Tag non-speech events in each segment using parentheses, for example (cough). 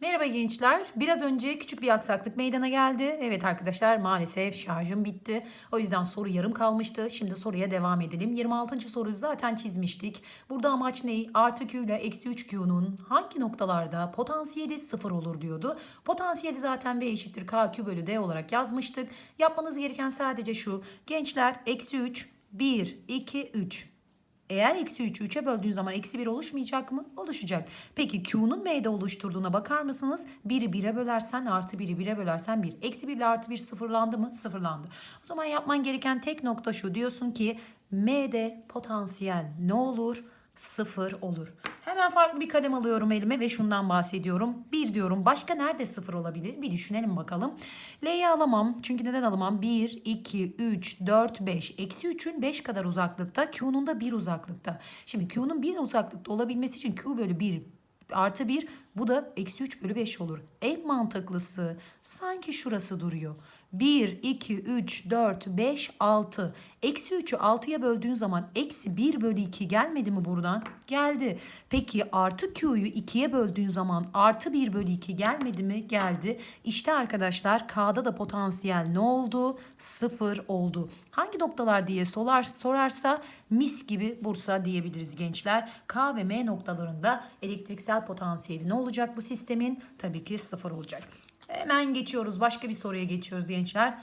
Merhaba gençler. Biraz önce küçük bir aksaklık meydana geldi. Evet arkadaşlar maalesef şarjım bitti. O yüzden soru yarım kalmıştı. Şimdi soruya devam edelim. 26. soruyu zaten çizmiştik. Burada amaç ne? Artı Q ile eksi 3Q'nun hangi noktalarda potansiyeli sıfır olur diyordu. Potansiyeli zaten V eşittir KQ bölü D olarak yazmıştık. Yapmanız gereken sadece şu. Gençler eksi 3, 1, 2, 3. Eğer eksi 3'ü 3'e böldüğün zaman eksi 1 oluşmayacak mı? Oluşacak. Peki Q'nun M'de oluşturduğuna bakar mısınız? 1'i 1'e bölersen artı 1'i 1'e bölersen 1. Eksi 1 ile artı 1 sıfırlandı mı? Sıfırlandı. O zaman yapman gereken tek nokta şu. Diyorsun ki M'de potansiyel ne olur? Sıfır olur. Hemen farklı bir kalem alıyorum elime ve şundan bahsediyorum. Bir diyorum başka nerede sıfır olabilir? Bir düşünelim bakalım. L'yi alamam. Çünkü neden alamam? 1, 2, 3, 4, 5. Eksi 3'ün 5 kadar uzaklıkta. Q'nun da 1 uzaklıkta. Şimdi Q'nun 1 uzaklıkta olabilmesi için Q bölü 1 artı 1 bu da eksi 3 bölü 5 olur. En mantıklısı sanki şurası duruyor. 1, 2, 3, 4, 5, 6. Eksi 3'ü 6'ya böldüğün zaman eksi 1 bölü 2 gelmedi mi buradan? Geldi. Peki artı Q'yu 2'ye böldüğün zaman artı 1 bölü 2 gelmedi mi? Geldi. İşte arkadaşlar K'da da potansiyel ne oldu? 0 oldu. Hangi noktalar diye sorar, sorarsa mis gibi Bursa diyebiliriz gençler. K ve M noktalarında elektriksel potansiyeli ne olacak bu sistemin? Tabii ki 0 olacak. Hemen geçiyoruz. Başka bir soruya geçiyoruz gençler.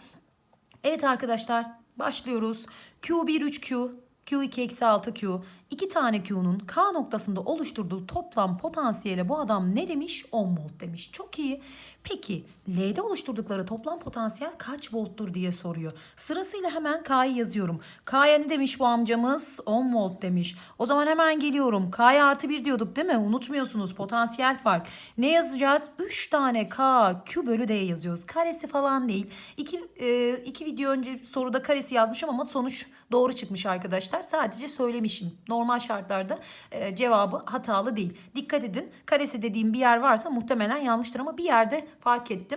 Evet arkadaşlar başlıyoruz. Q1 3Q, Q2 eksi 6Q. İki tane Q'nun K noktasında oluşturduğu toplam potansiyele bu adam ne demiş? 10 volt demiş. Çok iyi. Peki L'de oluşturdukları toplam potansiyel kaç volttur diye soruyor. Sırasıyla hemen K'yı yazıyorum. K'ya ne demiş bu amcamız? 10 volt demiş. O zaman hemen geliyorum. K'ya artı 1 diyorduk değil mi? Unutmuyorsunuz potansiyel fark. Ne yazacağız? 3 tane K Q bölü D yazıyoruz. Karesi falan değil. İki, e, iki video önce soruda karesi yazmışım ama sonuç doğru çıkmış arkadaşlar. Sadece söylemişim. Normal şartlarda e, cevabı hatalı değil. Dikkat edin. Karesi dediğim bir yer varsa muhtemelen yanlıştır ama bir yerde fark ettim.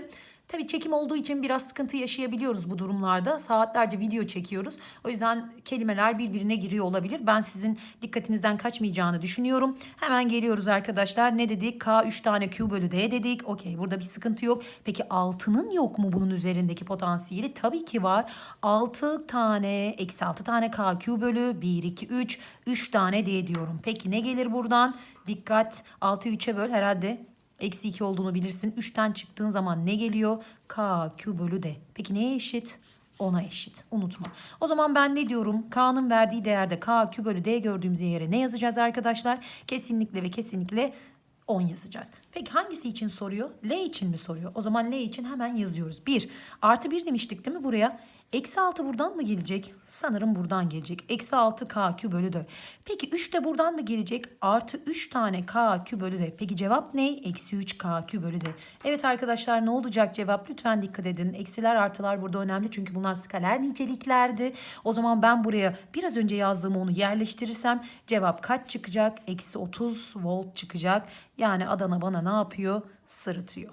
Tabii çekim olduğu için biraz sıkıntı yaşayabiliyoruz bu durumlarda. Saatlerce video çekiyoruz. O yüzden kelimeler birbirine giriyor olabilir. Ben sizin dikkatinizden kaçmayacağını düşünüyorum. Hemen geliyoruz arkadaşlar. Ne dedik? K 3 tane Q bölü D dedik. Okey burada bir sıkıntı yok. Peki 6'nın yok mu bunun üzerindeki potansiyeli? Tabii ki var. 6 tane eksi 6 tane K Q bölü 1, 2, 3. 3 tane D diyorum. Peki ne gelir buradan? Dikkat 6'yı 3'e böl herhalde Eksi 2 olduğunu bilirsin. 3'ten çıktığın zaman ne geliyor? K, Q bölü D. Peki neye eşit? 10'a eşit. Unutma. O zaman ben ne diyorum? K'nın verdiği değerde K, Q bölü D gördüğümüz yere ne yazacağız arkadaşlar? Kesinlikle ve kesinlikle 10 yazacağız. Peki hangisi için soruyor? L için mi soruyor? O zaman L için hemen yazıyoruz. 1 artı 1 demiştik değil mi buraya? Eksi 6 buradan mı gelecek? Sanırım buradan gelecek. Eksi 6 k q bölü 4. Peki 3 de buradan mı gelecek? Artı 3 tane k q bölü 4. Peki cevap ne? Eksi 3 k q bölü 4. Evet arkadaşlar ne olacak cevap? Lütfen dikkat edin. Eksiler artılar burada önemli çünkü bunlar skaler niceliklerdi. O zaman ben buraya biraz önce yazdığım onu yerleştirirsem cevap kaç çıkacak? Eksi 30 volt çıkacak. Yani Adana bana ne yapıyor? Sırıtıyor.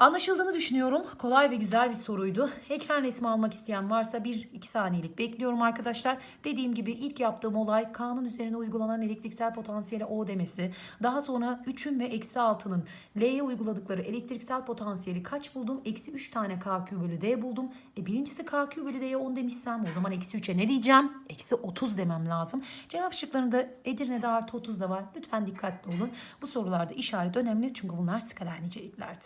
Anlaşıldığını düşünüyorum. Kolay ve güzel bir soruydu. Ekran resmi almak isteyen varsa 1-2 saniyelik bekliyorum arkadaşlar. Dediğim gibi ilk yaptığım olay K'nın üzerine uygulanan elektriksel potansiyele O demesi. Daha sonra 3'ün ve eksi 6'nın L'ye uyguladıkları elektriksel potansiyeli kaç buldum? Eksi 3 tane KQ bölü D buldum. E birincisi KQ bölü D'ye 10 demişsem o zaman eksi 3'e ne diyeceğim? Eksi 30 demem lazım. Cevap şıklarında Edirne'de artı 30 da var. Lütfen dikkatli olun. Bu sorularda işaret önemli çünkü bunlar skaler niceliklerdi.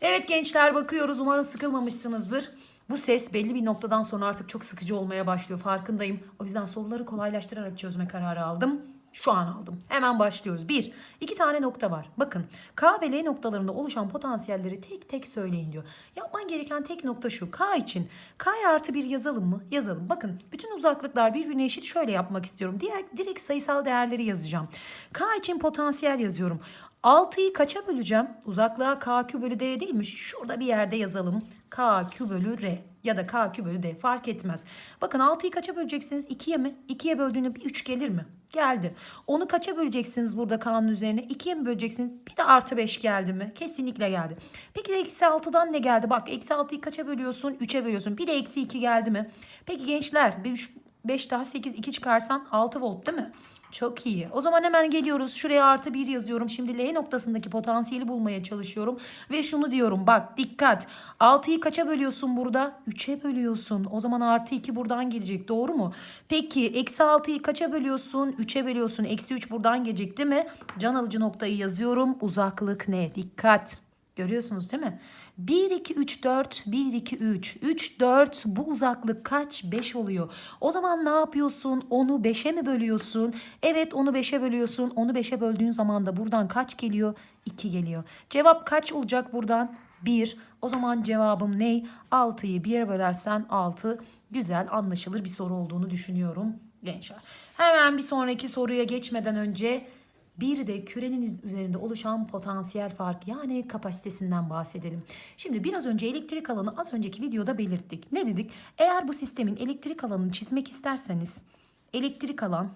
Evet gençler bakıyoruz. Umarım sıkılmamışsınızdır. Bu ses belli bir noktadan sonra artık çok sıkıcı olmaya başlıyor. Farkındayım. O yüzden soruları kolaylaştırarak çözme kararı aldım. Şu an aldım. Hemen başlıyoruz. Bir, iki tane nokta var. Bakın K ve L noktalarında oluşan potansiyelleri tek tek söyleyin diyor. Yapman gereken tek nokta şu. K için K'ya artı bir yazalım mı? Yazalım. Bakın bütün uzaklıklar birbirine eşit. Şöyle yapmak istiyorum. Direkt, direkt sayısal değerleri yazacağım. K için potansiyel yazıyorum. 6'yı kaça böleceğim? Uzaklığa KQ bölü D değil mi? Şurada bir yerde yazalım. KQ bölü R ya da KQ bölü D fark etmez. Bakın 6'yı kaça böleceksiniz? 2'ye mi? 2'ye böldüğünde bir 3 gelir mi? Geldi. Onu kaça böleceksiniz burada K'nın üzerine? 2'ye mi böleceksiniz? Bir de artı 5 geldi mi? Kesinlikle geldi. Peki de eksi 6'dan ne geldi? Bak eksi 6'yı kaça bölüyorsun? 3'e bölüyorsun. Bir de eksi 2 geldi mi? Peki gençler 5 daha 8 2 çıkarsan 6 volt değil mi? Çok iyi. O zaman hemen geliyoruz. Şuraya artı 1 yazıyorum. Şimdi L noktasındaki potansiyeli bulmaya çalışıyorum. Ve şunu diyorum. Bak dikkat. 6'yı kaça bölüyorsun burada? 3'e bölüyorsun. O zaman artı 2 buradan gelecek. Doğru mu? Peki eksi 6'yı kaça bölüyorsun? 3'e bölüyorsun. Eksi 3 buradan gelecek değil mi? Can alıcı noktayı yazıyorum. Uzaklık ne? Dikkat. Görüyorsunuz değil mi? 1, 2, 3, 4, 1, 2, 3. 3, 4 bu uzaklık kaç? 5 oluyor. O zaman ne yapıyorsun? Onu 5'e mi bölüyorsun? Evet onu 5'e bölüyorsun. Onu 5'e böldüğün zaman da buradan kaç geliyor? 2 geliyor. Cevap kaç olacak buradan? 1. O zaman cevabım ne? 6'yı 1'e bölersen 6. Güzel anlaşılır bir soru olduğunu düşünüyorum gençler. Hemen bir sonraki soruya geçmeden önce bir de kürenin üzerinde oluşan potansiyel fark yani kapasitesinden bahsedelim. Şimdi biraz önce elektrik alanı az önceki videoda belirttik. Ne dedik? Eğer bu sistemin elektrik alanını çizmek isterseniz elektrik alan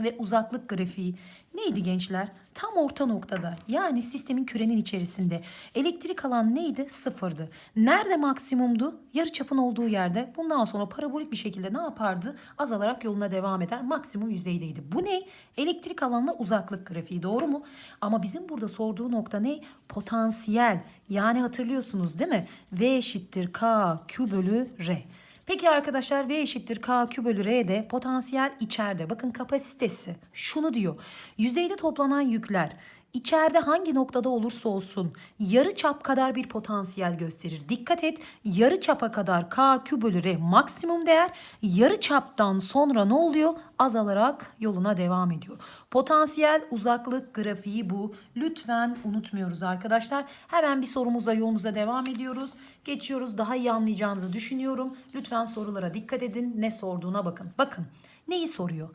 ve uzaklık grafiği neydi gençler? Tam orta noktada yani sistemin kürenin içerisinde. Elektrik alan neydi? Sıfırdı. Nerede maksimumdu? Yarı çapın olduğu yerde. Bundan sonra parabolik bir şekilde ne yapardı? Azalarak yoluna devam eder. Maksimum yüzeydeydi. Bu ne? Elektrik alanla uzaklık grafiği doğru mu? Ama bizim burada sorduğu nokta ne? Potansiyel. Yani hatırlıyorsunuz değil mi? V eşittir K Q bölü R. Peki arkadaşlar V eşittir K Q bölü R'de potansiyel içeride. Bakın kapasitesi şunu diyor. Yüzeyde toplanan yükler içeride hangi noktada olursa olsun yarı çap kadar bir potansiyel gösterir. Dikkat et yarı çapa kadar K Q bölü R maksimum değer yarı çaptan sonra ne oluyor? Azalarak yoluna devam ediyor. Potansiyel uzaklık grafiği bu. Lütfen unutmuyoruz arkadaşlar. Hemen bir sorumuza yolumuza devam ediyoruz. Geçiyoruz daha iyi anlayacağınızı düşünüyorum. Lütfen sorulara dikkat edin. Ne sorduğuna bakın. Bakın neyi soruyor?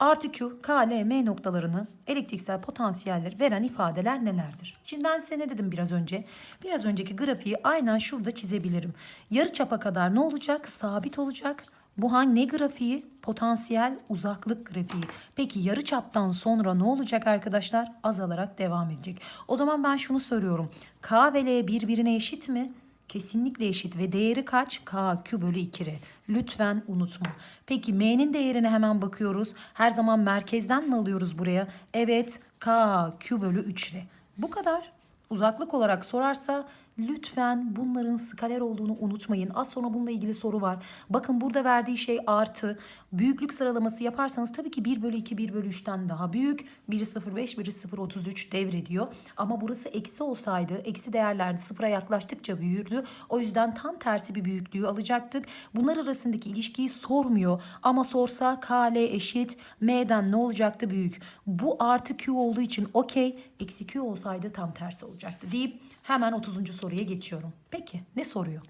Artı Q, K, L, M noktalarını elektriksel potansiyeller veren ifadeler nelerdir? Şimdi ben size ne dedim biraz önce? Biraz önceki grafiği aynen şurada çizebilirim. Yarı çapa kadar ne olacak? Sabit olacak. Bu hangi ne grafiği? Potansiyel uzaklık grafiği. Peki yarı çaptan sonra ne olacak arkadaşlar? Azalarak devam edecek. O zaman ben şunu soruyorum. K ve L birbirine eşit mi? Kesinlikle eşit ve değeri kaç? K Q bölü 2R. Lütfen unutma. Peki M'nin değerine hemen bakıyoruz. Her zaman merkezden mi alıyoruz buraya? Evet K Q bölü 3R. Bu kadar. Uzaklık olarak sorarsa lütfen bunların skaler olduğunu unutmayın. Az sonra bununla ilgili soru var. Bakın burada verdiği şey artı. Büyüklük sıralaması yaparsanız tabii ki 1 bölü 2 1 bölü 3'ten daha büyük. Biri 0,5 biri 0,33 devrediyor. Ama burası eksi olsaydı eksi değerlerde sıfıra yaklaştıkça büyürdü. O yüzden tam tersi bir büyüklüğü alacaktık. Bunlar arasındaki ilişkiyi sormuyor. Ama sorsa KL eşit M'den ne olacaktı büyük. Bu artı Q olduğu için okey. Eksi Q olsaydı tam tersi olacaktı deyip hemen 30. soruya geçiyorum. Peki ne soruyor?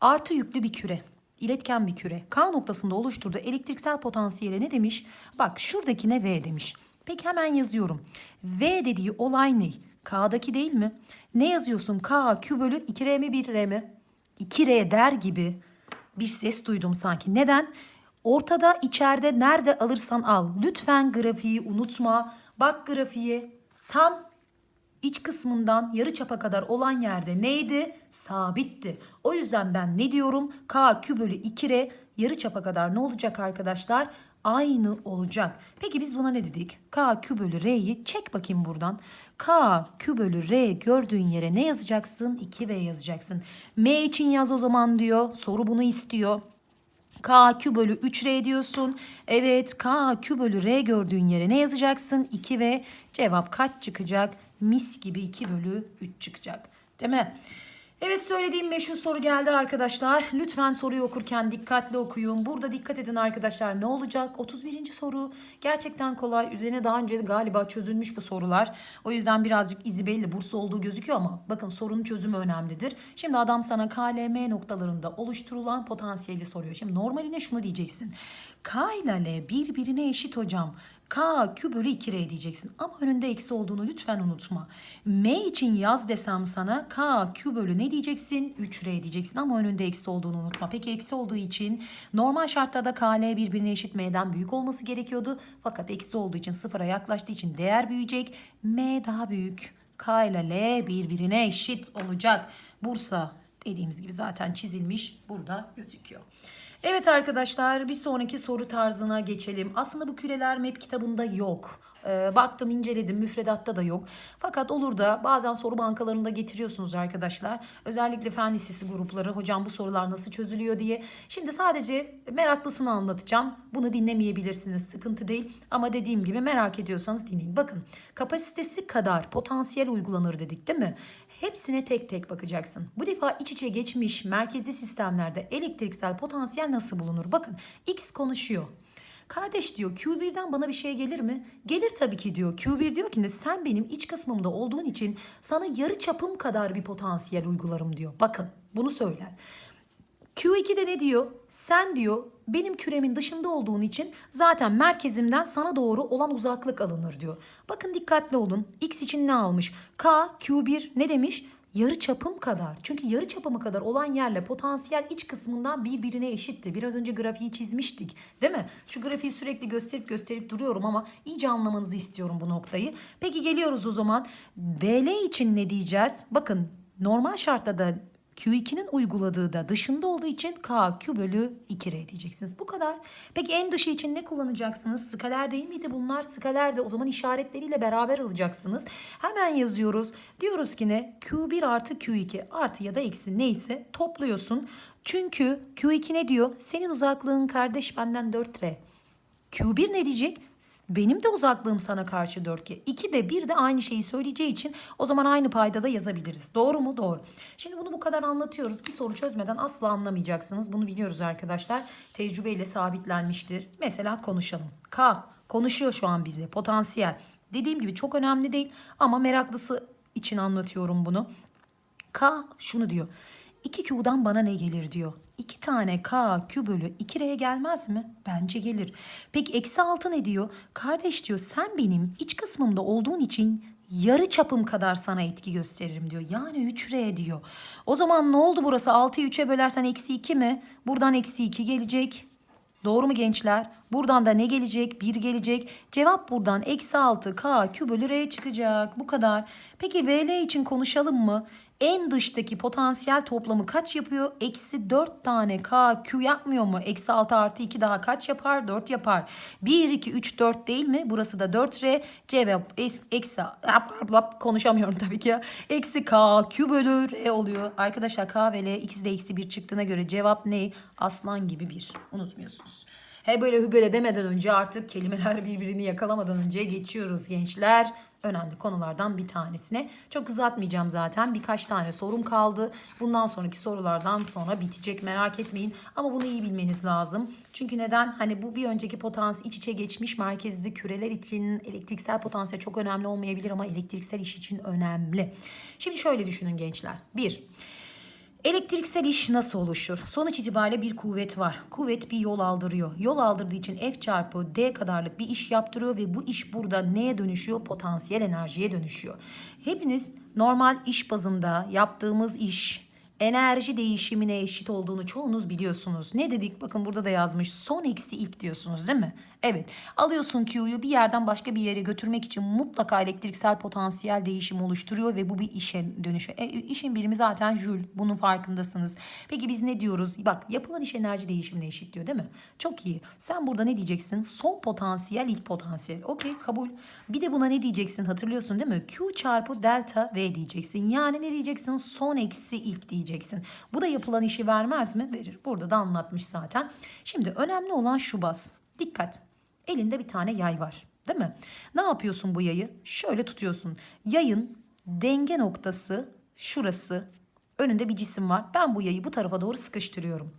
Artı yüklü bir küre iletken bir küre K noktasında oluşturduğu elektriksel potansiyele ne demiş? Bak şuradakine V demiş. Peki hemen yazıyorum. V dediği olay ne? K'daki değil mi? Ne yazıyorsun? K Q bölü 2R mi 1R mi? 2R der gibi bir ses duydum sanki. Neden? Ortada içeride nerede alırsan al. Lütfen grafiği unutma. Bak grafiği tam iç kısmından yarı çapa kadar olan yerde neydi? Sabitti. O yüzden ben ne diyorum? K Q bölü 2R yarı çapa kadar ne olacak arkadaşlar? Aynı olacak. Peki biz buna ne dedik? K Q bölü R'yi çek bakayım buradan. K Q bölü R gördüğün yere ne yazacaksın? 2V yazacaksın. M için yaz o zaman diyor. Soru bunu istiyor. K Q bölü 3R diyorsun. Evet K Q bölü R gördüğün yere ne yazacaksın? 2 ve cevap kaç çıkacak? Mis gibi 2 bölü 3 çıkacak. Değil mi? Evet söylediğim meşhur soru geldi arkadaşlar. Lütfen soruyu okurken dikkatli okuyun. Burada dikkat edin arkadaşlar. Ne olacak? 31. soru. Gerçekten kolay. Üzerine daha önce galiba çözülmüş bu sorular. O yüzden birazcık izi belli. Bursa olduğu gözüküyor ama bakın sorunun çözümü önemlidir. Şimdi adam sana KLM noktalarında oluşturulan potansiyeli soruyor. Şimdi normaline şunu diyeceksin. K ile L birbirine eşit hocam. K Q bölü 2R diyeceksin. Ama önünde eksi olduğunu lütfen unutma. M için yaz desem sana K Q bölü ne diyeceksin? 3R diyeceksin ama önünde eksi olduğunu unutma. Peki eksi olduğu için normal şartlarda KL birbirine eşit M'den büyük olması gerekiyordu. Fakat eksi olduğu için sıfıra yaklaştığı için değer büyüyecek. M daha büyük. K ile L birbirine eşit olacak. Bursa dediğimiz gibi zaten çizilmiş burada gözüküyor. Evet arkadaşlar bir sonraki soru tarzına geçelim. Aslında bu küreler map kitabında yok. Ee, baktım inceledim müfredatta da yok. Fakat olur da bazen soru bankalarında getiriyorsunuz arkadaşlar. Özellikle fen lisesi grupları hocam bu sorular nasıl çözülüyor diye. Şimdi sadece meraklısını anlatacağım. Bunu dinlemeyebilirsiniz sıkıntı değil. Ama dediğim gibi merak ediyorsanız dinleyin. Bakın kapasitesi kadar potansiyel uygulanır dedik değil mi? Hepsine tek tek bakacaksın. Bu defa iç içe geçmiş merkezli sistemlerde elektriksel potansiyel nasıl bulunur? Bakın X konuşuyor. Kardeş diyor Q1'den bana bir şey gelir mi? Gelir tabii ki diyor. Q1 diyor ki sen benim iç kısmımda olduğun için sana yarı çapım kadar bir potansiyel uygularım diyor. Bakın bunu söyler. Q2'de ne diyor? Sen diyor benim küremin dışında olduğun için zaten merkezimden sana doğru olan uzaklık alınır diyor. Bakın dikkatli olun. X için ne almış? K, Q1 ne demiş? Yarı çapım kadar. Çünkü yarı çapımı kadar olan yerle potansiyel iç kısmından birbirine eşitti. Biraz önce grafiği çizmiştik. Değil mi? Şu grafiği sürekli gösterip gösterip duruyorum ama iyice anlamanızı istiyorum bu noktayı. Peki geliyoruz o zaman. VL için ne diyeceğiz? Bakın normal şartta Q2'nin uyguladığı da dışında olduğu için K Q bölü 2R diyeceksiniz. Bu kadar. Peki en dışı için ne kullanacaksınız? Skaler değil miydi bunlar? Skaler de o zaman işaretleriyle beraber alacaksınız. Hemen yazıyoruz. Diyoruz ki ne? Q1 artı Q2 artı ya da eksi neyse topluyorsun. Çünkü Q2 ne diyor? Senin uzaklığın kardeş benden 4R. Q1 ne diyecek? Benim de uzaklığım sana karşı 4G. 2 de 1 de aynı şeyi söyleyeceği için o zaman aynı payda da yazabiliriz. Doğru mu? Doğru. Şimdi bunu bu kadar anlatıyoruz. Bir soru çözmeden asla anlamayacaksınız. Bunu biliyoruz arkadaşlar. Tecrübeyle sabitlenmiştir. Mesela konuşalım. K konuşuyor şu an bizle. Potansiyel. Dediğim gibi çok önemli değil ama meraklısı için anlatıyorum bunu. K şunu diyor. 2Q'dan bana ne gelir diyor. 2 tane K Q bölü 2R'ye gelmez mi? Bence gelir. Peki eksi 6 ne diyor? Kardeş diyor sen benim iç kısmımda olduğun için yarı çapım kadar sana etki gösteririm diyor. Yani 3R diyor. O zaman ne oldu burası? 6'yı 3'e bölersen eksi 2 mi? Buradan eksi 2 gelecek. Doğru mu gençler? Buradan da ne gelecek? 1 gelecek. Cevap buradan eksi 6 K Q bölü R çıkacak. Bu kadar. Peki VL için konuşalım mı? En dıştaki potansiyel toplamı kaç yapıyor? Eksi 4 tane K, Q yapmıyor mu? Eksi 6 artı 2 daha kaç yapar? 4 yapar. 1, 2, 3, 4 değil mi? Burası da 4R. Cevap eksi konuşamıyorum tabii ki. Eksi K, Q bölü R oluyor. Arkadaşlar K ve L ikisi de eksi 1 çıktığına göre cevap ne? Aslan gibi 1. Unutmuyorsunuz. He böyle hübele demeden önce artık kelimeler (laughs) birbirini yakalamadan önce geçiyoruz gençler önemli konulardan bir tanesine. Çok uzatmayacağım zaten. Birkaç tane sorum kaldı. Bundan sonraki sorulardan sonra bitecek merak etmeyin. Ama bunu iyi bilmeniz lazım. Çünkü neden? Hani bu bir önceki potansiyel iç içe geçmiş merkezli küreler için elektriksel potansiyel çok önemli olmayabilir ama elektriksel iş için önemli. Şimdi şöyle düşünün gençler. Bir, Elektriksel iş nasıl oluşur? Sonuç itibariyle bir kuvvet var. Kuvvet bir yol aldırıyor. Yol aldırdığı için F çarpı D kadarlık bir iş yaptırıyor ve bu iş burada neye dönüşüyor? Potansiyel enerjiye dönüşüyor. Hepiniz normal iş bazında yaptığımız iş enerji değişimine eşit olduğunu çoğunuz biliyorsunuz. Ne dedik? Bakın burada da yazmış. Son eksi ilk diyorsunuz değil mi? Evet. Alıyorsun Q'yu bir yerden başka bir yere götürmek için mutlaka elektriksel potansiyel değişim oluşturuyor ve bu bir işe dönüşüyor. E, işin birimi zaten Joule. Bunun farkındasınız. Peki biz ne diyoruz? Bak yapılan iş enerji değişimine eşit diyor değil mi? Çok iyi. Sen burada ne diyeceksin? Son potansiyel ilk potansiyel. Okey kabul. Bir de buna ne diyeceksin? Hatırlıyorsun değil mi? Q çarpı delta V diyeceksin. Yani ne diyeceksin? Son eksi ilk diyeceksin. Bu da yapılan işi vermez mi? Verir. Burada da anlatmış zaten. Şimdi önemli olan şu bas. Dikkat. Elinde bir tane yay var. Değil mi? Ne yapıyorsun bu yayı? Şöyle tutuyorsun. Yayın denge noktası şurası. Önünde bir cisim var. Ben bu yayı bu tarafa doğru sıkıştırıyorum.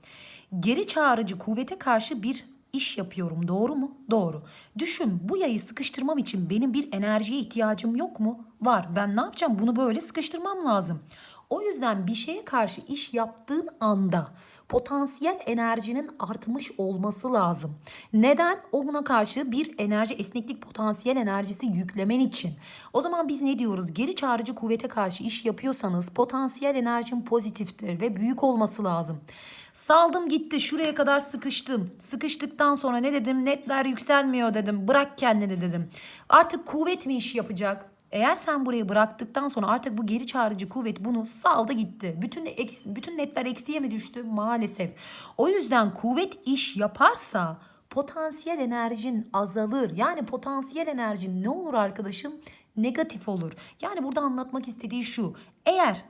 Geri çağrıcı kuvvete karşı bir iş yapıyorum. Doğru mu? Doğru. Düşün bu yayı sıkıştırmam için benim bir enerjiye ihtiyacım yok mu? Var. Ben ne yapacağım? Bunu böyle sıkıştırmam lazım. O yüzden bir şeye karşı iş yaptığın anda potansiyel enerjinin artmış olması lazım. Neden? Ona karşı bir enerji esneklik potansiyel enerjisi yüklemen için. O zaman biz ne diyoruz? Geri çağrıcı kuvvete karşı iş yapıyorsanız potansiyel enerjin pozitiftir ve büyük olması lazım. Saldım gitti şuraya kadar sıkıştım. Sıkıştıktan sonra ne dedim? Netler yükselmiyor dedim. Bırak kendini dedim. Artık kuvvet mi iş yapacak? Eğer sen burayı bıraktıktan sonra artık bu geri çağrıcı kuvvet bunu saldı gitti. Bütün bütün netler eksiye mi düştü? Maalesef. O yüzden kuvvet iş yaparsa potansiyel enerjin azalır. Yani potansiyel enerjin ne olur arkadaşım? Negatif olur. Yani burada anlatmak istediği şu. Eğer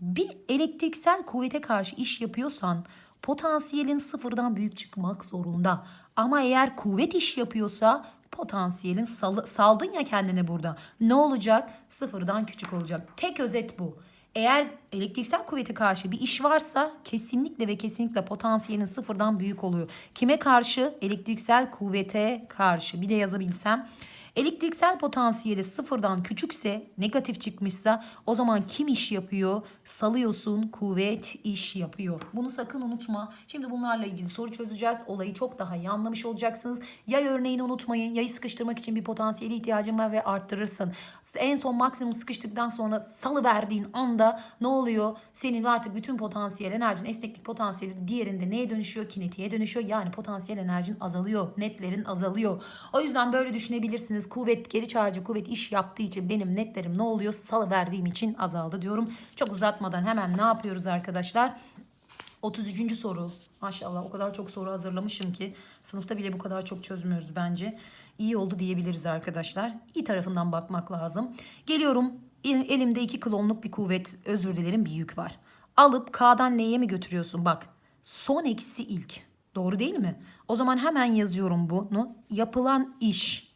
bir elektriksel kuvvete karşı iş yapıyorsan potansiyelin sıfırdan büyük çıkmak zorunda. Ama eğer kuvvet iş yapıyorsa potansiyelin salı- saldın ya kendine burada. Ne olacak? Sıfırdan küçük olacak. Tek özet bu. Eğer elektriksel kuvvete karşı bir iş varsa kesinlikle ve kesinlikle potansiyelin sıfırdan büyük oluyor. Kime karşı? Elektriksel kuvvete karşı. Bir de yazabilsem. Elektriksel potansiyeli sıfırdan küçükse, negatif çıkmışsa o zaman kim iş yapıyor? Salıyorsun, kuvvet iş yapıyor. Bunu sakın unutma. Şimdi bunlarla ilgili soru çözeceğiz. Olayı çok daha iyi anlamış olacaksınız. Yay örneğini unutmayın. Yayı sıkıştırmak için bir potansiyeli ihtiyacın var ve arttırırsın. En son maksimum sıkıştıktan sonra salı verdiğin anda ne oluyor? Senin artık bütün potansiyel enerjin, esneklik potansiyeli diğerinde neye dönüşüyor? Kinetiğe dönüşüyor. Yani potansiyel enerjin azalıyor. Netlerin azalıyor. O yüzden böyle düşünebilirsiniz. Kuvvet, geri çağrıcı kuvvet iş yaptığı için benim netlerim ne oluyor? Salı verdiğim için azaldı diyorum. Çok uzatmadan hemen ne yapıyoruz arkadaşlar? 33. soru. Maşallah o kadar çok soru hazırlamışım ki sınıfta bile bu kadar çok çözmüyoruz bence. İyi oldu diyebiliriz arkadaşlar. İyi tarafından bakmak lazım. Geliyorum. El- Elimde iki klonluk bir kuvvet, özür dilerim bir yük var. Alıp K'dan L'ye mi götürüyorsun? Bak son eksi ilk. Doğru değil mi? O zaman hemen yazıyorum bunu. Yapılan iş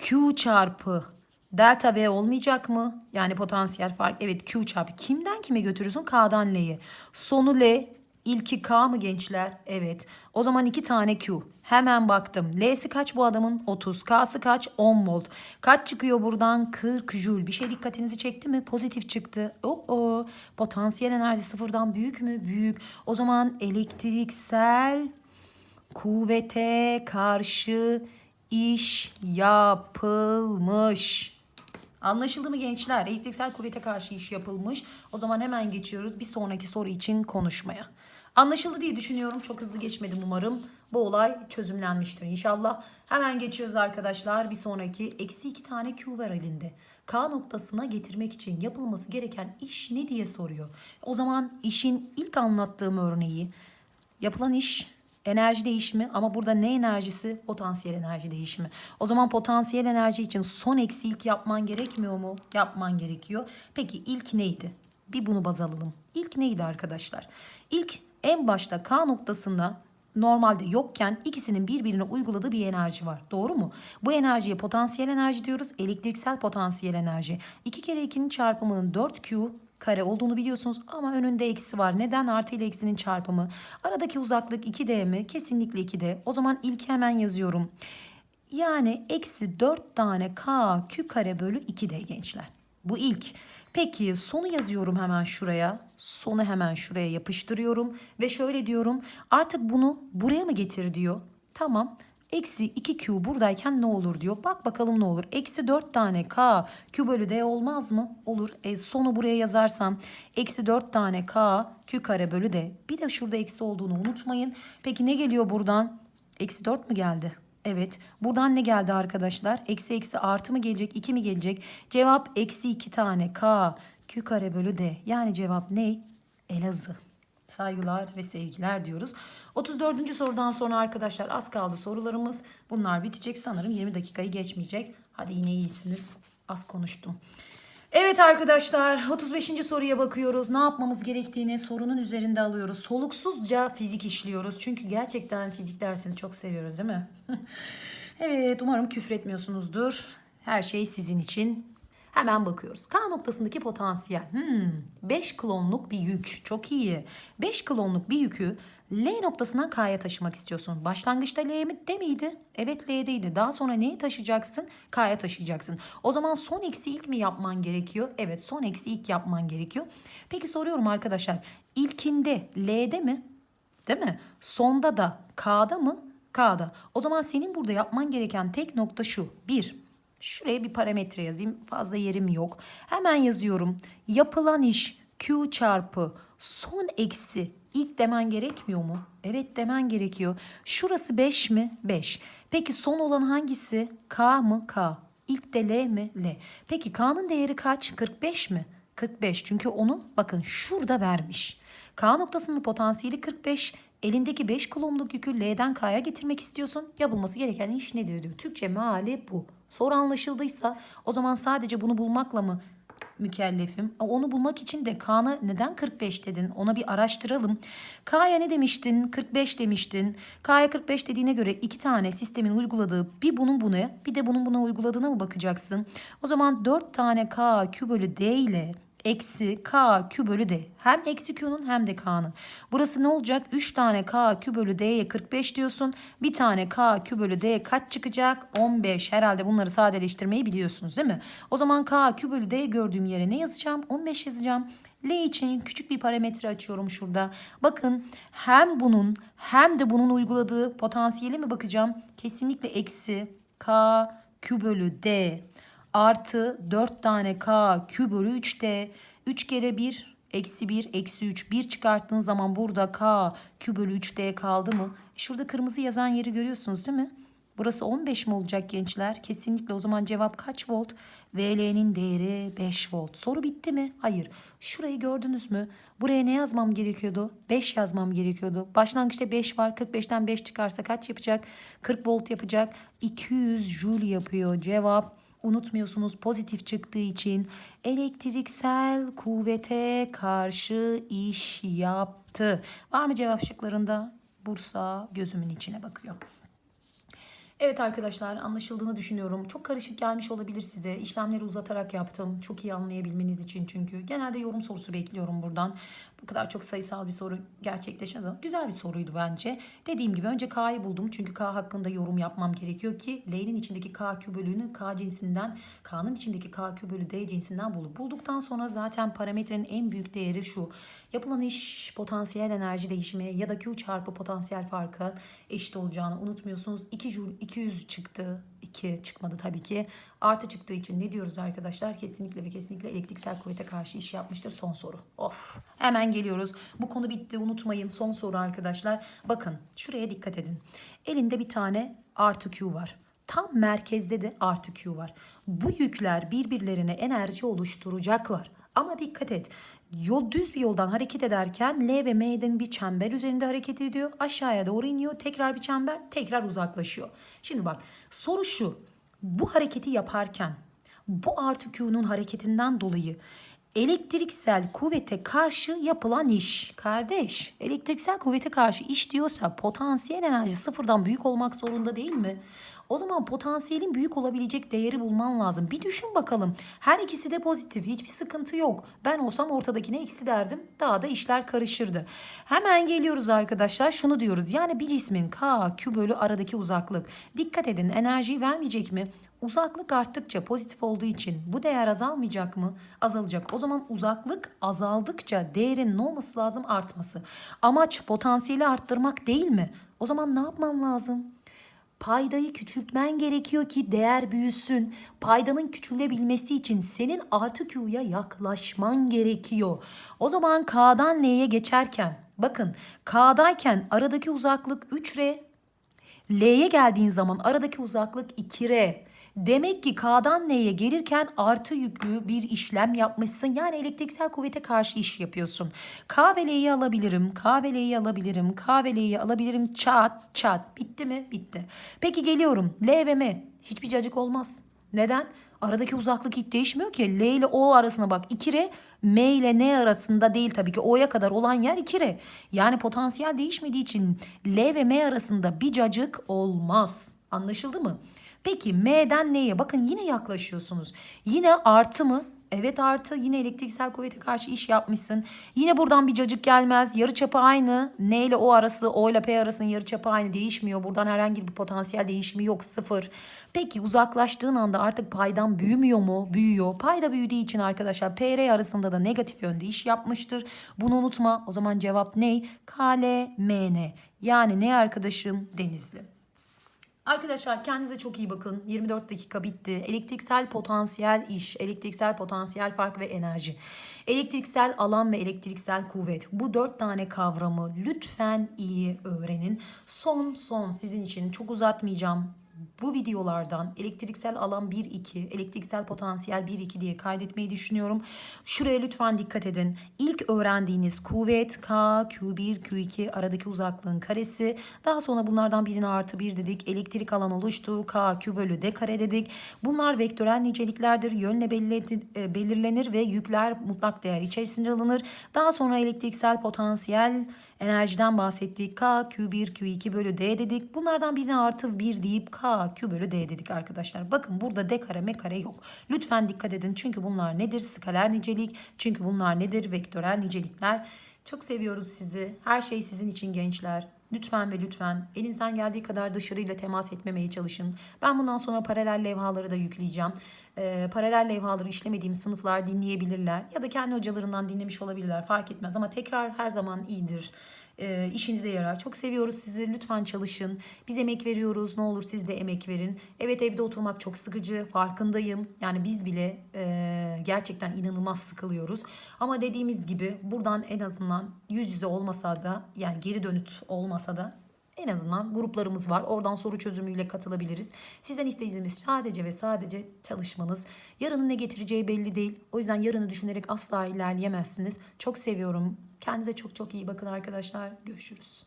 Q çarpı delta V olmayacak mı? Yani potansiyel fark. Evet Q çarpı. Kimden kime götürüyorsun? K'dan L'ye. Sonu L. İlki K mı gençler? Evet. O zaman iki tane Q. Hemen baktım. L'si kaç bu adamın? 30. K'sı kaç? 10 volt. Kaç çıkıyor buradan? 40 joule. Bir şey dikkatinizi çekti mi? Pozitif çıktı. Oo, potansiyel enerji sıfırdan büyük mü? Büyük. O zaman elektriksel kuvvete karşı iş yapılmış. Anlaşıldı mı gençler? Elektriksel kuvvete karşı iş yapılmış. O zaman hemen geçiyoruz bir sonraki soru için konuşmaya. Anlaşıldı diye düşünüyorum. Çok hızlı geçmedim umarım. Bu olay çözümlenmiştir inşallah. Hemen geçiyoruz arkadaşlar. Bir sonraki eksi iki tane Q var elinde. K noktasına getirmek için yapılması gereken iş ne diye soruyor. O zaman işin ilk anlattığım örneği Yapılan iş enerji değişimi ama burada ne enerjisi? Potansiyel enerji değişimi. O zaman potansiyel enerji için son eksi yapman gerekmiyor mu? Yapman gerekiyor. Peki ilk neydi? Bir bunu baz alalım. İlk neydi arkadaşlar? İlk en başta K noktasında normalde yokken ikisinin birbirine uyguladığı bir enerji var. Doğru mu? Bu enerjiye potansiyel enerji diyoruz. Elektriksel potansiyel enerji. 2 kere 2'nin çarpımının 4Q kare olduğunu biliyorsunuz ama önünde eksi var. Neden? Artı ile eksinin çarpımı. Aradaki uzaklık 2D mi? Kesinlikle 2D. O zaman ilki hemen yazıyorum. Yani eksi 4 tane K Q kare bölü 2D gençler. Bu ilk. Peki sonu yazıyorum hemen şuraya. Sonu hemen şuraya yapıştırıyorum. Ve şöyle diyorum. Artık bunu buraya mı getir diyor. Tamam. Eksi 2Q buradayken ne olur diyor. Bak bakalım ne olur. Eksi 4 tane K Q bölü D olmaz mı? Olur. E, sonu buraya yazarsam eksi 4 tane K Q kare bölü D. Bir de şurada eksi olduğunu unutmayın. Peki ne geliyor buradan? Eksi 4 mü geldi? Evet. Buradan ne geldi arkadaşlar? Eksi eksi artı mı gelecek? 2 mi gelecek? Cevap eksi 2 tane K Q kare bölü D. Yani cevap ne? Elazığ. Saygılar ve sevgiler diyoruz. 34. sorudan sonra arkadaşlar az kaldı sorularımız. Bunlar bitecek sanırım 20 dakikayı geçmeyecek. Hadi yine iyisiniz. Az konuştum. Evet arkadaşlar 35. soruya bakıyoruz. Ne yapmamız gerektiğini sorunun üzerinde alıyoruz. Soluksuzca fizik işliyoruz. Çünkü gerçekten fizik dersini çok seviyoruz değil mi? (laughs) evet umarım küfretmiyorsunuzdur. Her şey sizin için. Hemen bakıyoruz. K noktasındaki potansiyel. Hmm, 5 klonluk bir yük. Çok iyi. 5 klonluk bir yükü L noktasından K'ya taşımak istiyorsun. Başlangıçta L mi de miydi? Evet L'deydi. Daha sonra neyi taşıyacaksın? K'ya taşıyacaksın. O zaman son eksi ilk mi yapman gerekiyor? Evet son eksi ilk yapman gerekiyor. Peki soruyorum arkadaşlar. İlkinde L'de mi? Değil mi? Sonda da K'da mı? K'da. O zaman senin burada yapman gereken tek nokta şu. 1. Şuraya bir parametre yazayım. Fazla yerim yok. Hemen yazıyorum. Yapılan iş Q çarpı son eksi ilk demen gerekmiyor mu? Evet demen gerekiyor. Şurası 5 mi? 5. Peki son olan hangisi? K mı? K. İlk de L mi? L. Peki K'nın değeri kaç? 45 mi? 45. Çünkü onu bakın şurada vermiş. K noktasının potansiyeli 45. Elindeki 5 kulomluk yükü L'den K'ya getirmek istiyorsun. Yapılması gereken iş nedir diyor. Türkçe meali bu. Soru anlaşıldıysa o zaman sadece bunu bulmakla mı mükellefim? E, Onu bulmak için de K'na neden 45 dedin? Ona bir araştıralım. K'ya ne demiştin? 45 demiştin. K'ya 45 dediğine göre iki tane sistemin uyguladığı bir bunun buna bir de bunun buna uyguladığına mı bakacaksın? O zaman 4 tane K Q bölü D ile eksi K Q bölü D. Hem eksi Q'nun hem de K'nın. Burası ne olacak? 3 tane K Q bölü D'ye 45 diyorsun. Bir tane K Q bölü D kaç çıkacak? 15. Herhalde bunları sadeleştirmeyi biliyorsunuz değil mi? O zaman K Q bölü D gördüğüm yere ne yazacağım? 15 yazacağım. L için küçük bir parametre açıyorum şurada. Bakın hem bunun hem de bunun uyguladığı potansiyeli mi bakacağım? Kesinlikle eksi K Q bölü D artı 4 tane K Q bölü 3D 3 kere 1 eksi 1 eksi 3 1 çıkarttığın zaman burada K Q bölü 3D kaldı mı? Şurada kırmızı yazan yeri görüyorsunuz değil mi? Burası 15 mi olacak gençler? Kesinlikle o zaman cevap kaç volt? VL'nin değeri 5 volt. Soru bitti mi? Hayır. Şurayı gördünüz mü? Buraya ne yazmam gerekiyordu? 5 yazmam gerekiyordu. Başlangıçta 5 var. 45'ten 5 çıkarsa kaç yapacak? 40 volt yapacak. 200 joule yapıyor. Cevap unutmuyorsunuz pozitif çıktığı için elektriksel kuvvete karşı iş yaptı. Var mı cevap şıklarında? Bursa gözümün içine bakıyor. Evet arkadaşlar anlaşıldığını düşünüyorum. Çok karışık gelmiş olabilir size. İşlemleri uzatarak yaptım. Çok iyi anlayabilmeniz için çünkü. Genelde yorum sorusu bekliyorum buradan. Bu kadar çok sayısal bir soru gerçekleşmez ama güzel bir soruydu bence. Dediğim gibi önce K'yı buldum. Çünkü K hakkında yorum yapmam gerekiyor ki L'nin içindeki K Q bölüğünü K cinsinden, K'nın içindeki K Q bölü D cinsinden bulup bulduktan sonra zaten parametrenin en büyük değeri şu. Yapılan iş potansiyel enerji değişimi ya da Q çarpı potansiyel farkı eşit olacağını unutmuyorsunuz. 2 joule 200 çıktı. 2 çıkmadı tabii ki. Artı çıktığı için ne diyoruz arkadaşlar? Kesinlikle ve kesinlikle elektriksel kuvvete karşı iş yapmıştır. Son soru. Of. Hemen geliyoruz. Bu konu bitti. Unutmayın. Son soru arkadaşlar. Bakın şuraya dikkat edin. Elinde bir tane artı Q var. Tam merkezde de artı Q var. Bu yükler birbirlerine enerji oluşturacaklar. Ama dikkat et. Yol düz bir yoldan hareket ederken L ve M'den bir çember üzerinde hareket ediyor. Aşağıya doğru iniyor. Tekrar bir çember, tekrar uzaklaşıyor. Şimdi bak, soru şu. Bu hareketi yaparken bu artı Q'nun hareketinden dolayı elektriksel kuvvete karşı yapılan iş. Kardeş, elektriksel kuvvete karşı iş diyorsa potansiyel enerji sıfırdan büyük olmak zorunda değil mi? O zaman potansiyelin büyük olabilecek değeri bulman lazım. Bir düşün bakalım. Her ikisi de pozitif. Hiçbir sıkıntı yok. Ben olsam ortadakine eksi derdim. Daha da işler karışırdı. Hemen geliyoruz arkadaşlar. Şunu diyoruz. Yani bir cismin K, Q bölü aradaki uzaklık. Dikkat edin enerjiyi vermeyecek mi? Uzaklık arttıkça pozitif olduğu için bu değer azalmayacak mı? Azalacak. O zaman uzaklık azaldıkça değerin ne olması lazım? Artması. Amaç potansiyeli arttırmak değil mi? O zaman ne yapman lazım? Paydayı küçültmen gerekiyor ki değer büyüsün. Paydanın küçülebilmesi için senin artı Q'ya yaklaşman gerekiyor. O zaman K'dan L'ye geçerken bakın K'dayken aradaki uzaklık 3R. L'ye geldiğin zaman aradaki uzaklık 2R. Demek ki K'dan N'ye gelirken artı yüklü bir işlem yapmışsın. Yani elektriksel kuvvete karşı iş yapıyorsun. K ve L'yi alabilirim. K ve L'yi alabilirim. K ve L'yi alabilirim. Çat çat. Bitti mi? Bitti. Peki geliyorum. L ve M. Hiçbir cacık olmaz. Neden? Aradaki uzaklık hiç değişmiyor ki. L ile O arasına bak. 2R. M ile N arasında değil tabii ki. O'ya kadar olan yer 2R. Yani potansiyel değişmediği için L ve M arasında bir cacık olmaz. Anlaşıldı mı? Peki M'den N'ye bakın yine yaklaşıyorsunuz. Yine artı mı? Evet artı yine elektriksel kuvvete karşı iş yapmışsın. Yine buradan bir cacık gelmez. Yarı çapı aynı. N ile O arası, O ile P arasının yarı çapı aynı değişmiyor. Buradan herhangi bir potansiyel değişimi yok sıfır. Peki uzaklaştığın anda artık paydan büyümüyor mu? Büyüyor. Payda büyüdüğü için arkadaşlar PR arasında da negatif yönde iş yapmıştır. Bunu unutma. O zaman cevap ne? KLMN. Yani ne arkadaşım? Denizli. Arkadaşlar kendinize çok iyi bakın. 24 dakika bitti. Elektriksel potansiyel iş, elektriksel potansiyel fark ve enerji. Elektriksel alan ve elektriksel kuvvet. Bu dört tane kavramı lütfen iyi öğrenin. Son son sizin için çok uzatmayacağım. Bu videolardan elektriksel alan 1-2, elektriksel potansiyel 1-2 diye kaydetmeyi düşünüyorum. Şuraya lütfen dikkat edin. İlk öğrendiğiniz kuvvet K, Q1, Q2 aradaki uzaklığın karesi. Daha sonra bunlardan birine artı 1 dedik. Elektrik alan oluştu. K, Q bölü D kare dedik. Bunlar vektörel niceliklerdir. Yönle e, belirlenir ve yükler mutlak değer içerisinde alınır. Daha sonra elektriksel potansiyel enerjiden bahsettik. K, Q1, Q2 bölü D dedik. Bunlardan birine artı 1 deyip K, Q bölü D dedik arkadaşlar. Bakın burada D kare, M kare yok. Lütfen dikkat edin. Çünkü bunlar nedir? Skaler nicelik. Çünkü bunlar nedir? Vektörel nicelikler. Çok seviyoruz sizi. Her şey sizin için gençler. Lütfen ve lütfen elinizden geldiği kadar dışarıyla temas etmemeye çalışın. Ben bundan sonra paralel levhaları da yükleyeceğim. Ee, paralel levhaları işlemediğim sınıflar dinleyebilirler ya da kendi hocalarından dinlemiş olabilirler fark etmez ama tekrar her zaman iyidir. Ee, işinize yarar. Çok seviyoruz sizi. Lütfen çalışın. Biz emek veriyoruz. Ne olur siz de emek verin. Evet evde oturmak çok sıkıcı. Farkındayım. Yani biz bile e, gerçekten inanılmaz sıkılıyoruz. Ama dediğimiz gibi buradan en azından yüz yüze olmasa da yani geri dönüt olmasa da en azından gruplarımız var. Oradan soru çözümüyle katılabiliriz. Sizden istediğimiz sadece ve sadece çalışmanız. Yarının ne getireceği belli değil. O yüzden yarını düşünerek asla ilerleyemezsiniz. Çok seviyorum. Kendinize çok çok iyi bakın arkadaşlar. Görüşürüz.